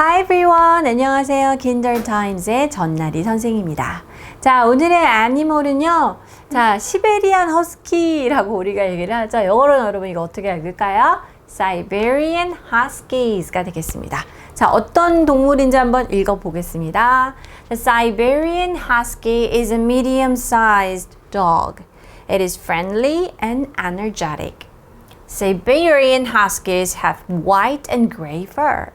Hi everyone. 안녕하세요. Kinder Times의 전나리 선생입니다. 자, 오늘의 애니멀은요. 자, 시베리안 허스키라고 우리가 얘기를 하죠. 영어로는 여러분 이거 어떻게 읽을까요? Siberian Huskies가 되겠습니다. 자, 어떤 동물인지 한번 읽어보겠습니다. The Siberian Husky is a medium-sized dog. It is friendly and energetic. Siberian Huskies have white and gray fur.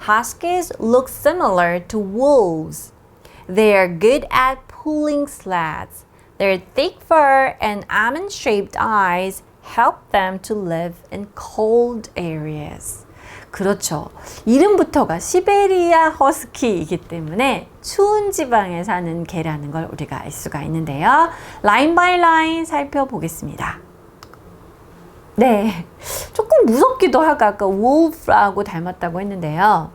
Huskies look similar to wolves. They are good at pulling sleds. Their thick fur and almond shaped eyes help them to live in cold areas. 그렇죠. 이름부터가 시베리아 허스키이기 때문에 추운 지방에 사는 개라는 걸 우리가 알 수가 있는데요. 라인 바이 라인 살펴보겠습니다. 네. 무섭기도 하고 아까 wolf라고 닮았다고 했는데요.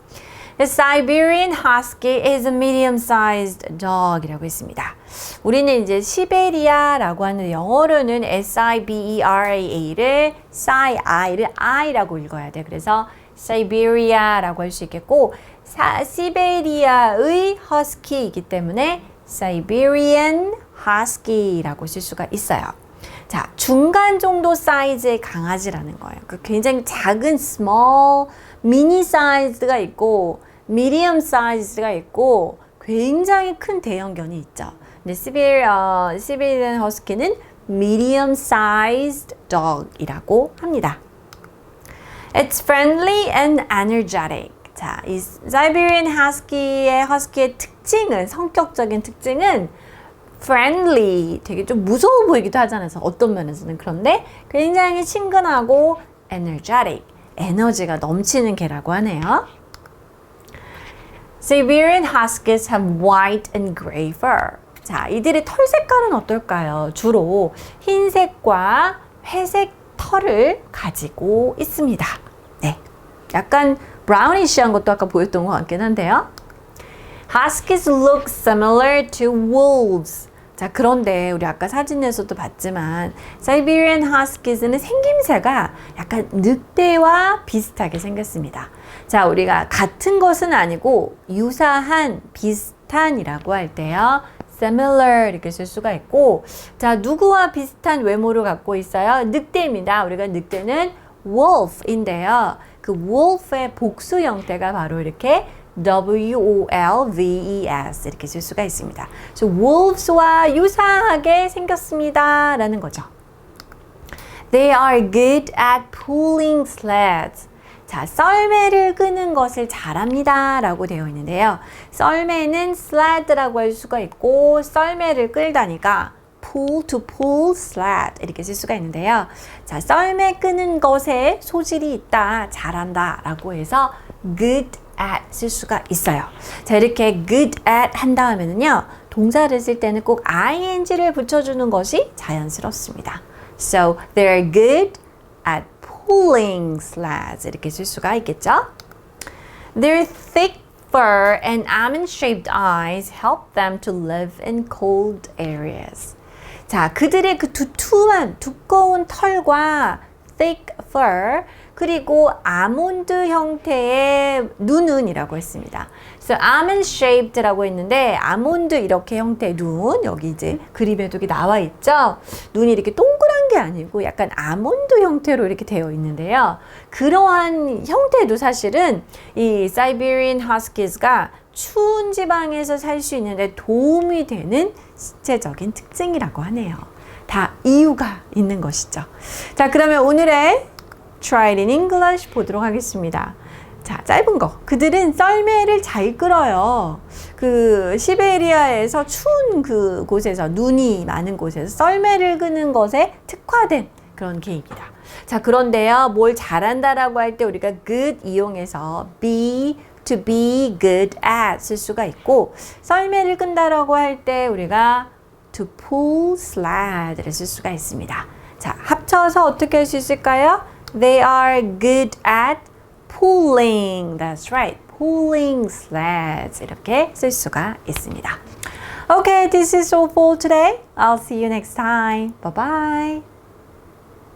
The Siberian Husky is a medium-sized dog이라고 했습니다. 우리는 이제 시베리아라고 하는 영어로는 S-I-B-E-R-A-를 S-I-를 I라고 읽어야 돼. 그래서 Siberia라고 할 수 있겠고 사, 시베리아의 허스키이기 때문에 Siberian Husky라고 쓸 수가 있어요. 자, 중간 정도 사이즈의 강아지라는 거예요. 그 굉장히 작은 small, 미니 사이즈가 있고 medium 사이즈가 있고 굉장히 큰 대형견이 있죠. 근데 시베리, 어, 시베리안 허스키는 medium sized dog이라고 합니다. It's friendly and energetic. 자, 이 사이베리안 허스키의 허스키의 특징은 성격적인 특징은 friendly 되게 좀 무서워 보이기도 하잖아요. 어떤 면에서는 그런데 굉장히 친근하고 energetic 에너지가 넘치는 개라고 하네요. Siberian Huskies have white and gray fur. 자, 이들의 털 색깔은 어떨까요? 주로 흰색과 회색 털을 가지고 있습니다. 네. 약간 브라우니시한 것도 아까 보였던 것 같긴 한데요. Huskies look similar to wolves. 자, 그런데 우리 아까 사진에서도 봤지만 사이베리안 하스키스는 생김새가 약간 늑대와 비슷하게 생겼습니다. 자, 우리가 같은 것은 아니고 유사한, 비슷한이라고 할 때요. similar 이렇게 쓸 수가 있고 자, 누구와 비슷한 외모를 갖고 있어요? 늑대입니다. 우리가 늑대는 wolf인데요. 그 wolf의 복수 형태가 바로 이렇게 W-O-L-V-E-S 이렇게 쓸 수가 있습니다. 그래서 wolves와 유사하게 생겼습니다. 라는 거죠. They are good at pulling sleds. 자, 썰매를 끄는 것을 잘합니다. 라고 되어 있는데요. 썰매는 sled라고 할 수가 있고, 썰매를 끌다니까 pull to pull sled 이렇게 쓸 수가 있는데요. 자, 썰매 끄는 것에 소질이 있다, 잘한다 라고 해서 good at 쓸 수가 있어요. 자, 이렇게 good at 한 다음에는요, 동사를 쓸 때는 꼭 ing를 붙여주는 것이 자연스럽습니다. So, they're good at pulling sleds. 이렇게 쓸 수가 있겠죠? Their thick fur and almond-shaped eyes help them to live in cold areas. 자, 그들의 그 두툼한, 두꺼운 털과 thick fur, 그리고 아몬드 형태의 눈은이라고 했습니다. 그래서 almond shaped라고 했는데 아몬드 이렇게 형태의 눈 여기 이제 그림에도 나와 있죠. 눈이 이렇게 동그란 게 아니고 약간 아몬드 형태로 이렇게 되어 있는데요. 그러한 형태도 사실은 이 사이베리안 허스키스가 추운 지방에서 살 수 있는데 도움이 되는 신체적인 특징이라고 하네요. 다 이유가 있는 것이죠. 자, 그러면 오늘의 It in English 보도록 하겠습니다. 자, 짧은 거. 그들은 썰매를 잘 끌어요. 그 시베리아에서 추운 그 곳에서 눈이 많은 곳에서 썰매를 끄는 것에 특화된 그런 개입니다. 자, 그런데요. 뭘 잘한다라고 할 때 우리가 good 이용해서 be to be good at 쓸 수가 있고 썰매를 끈다라고 할 때 우리가 to pull sled를 쓸 수가 있습니다. 자, 합쳐서 어떻게 할 수 있을까요? They are good at pulling. That's right. pulling sleds. 이렇게 쓸 수가 있습니다. Okay, this is all for today. I'll see you next time. Bye bye.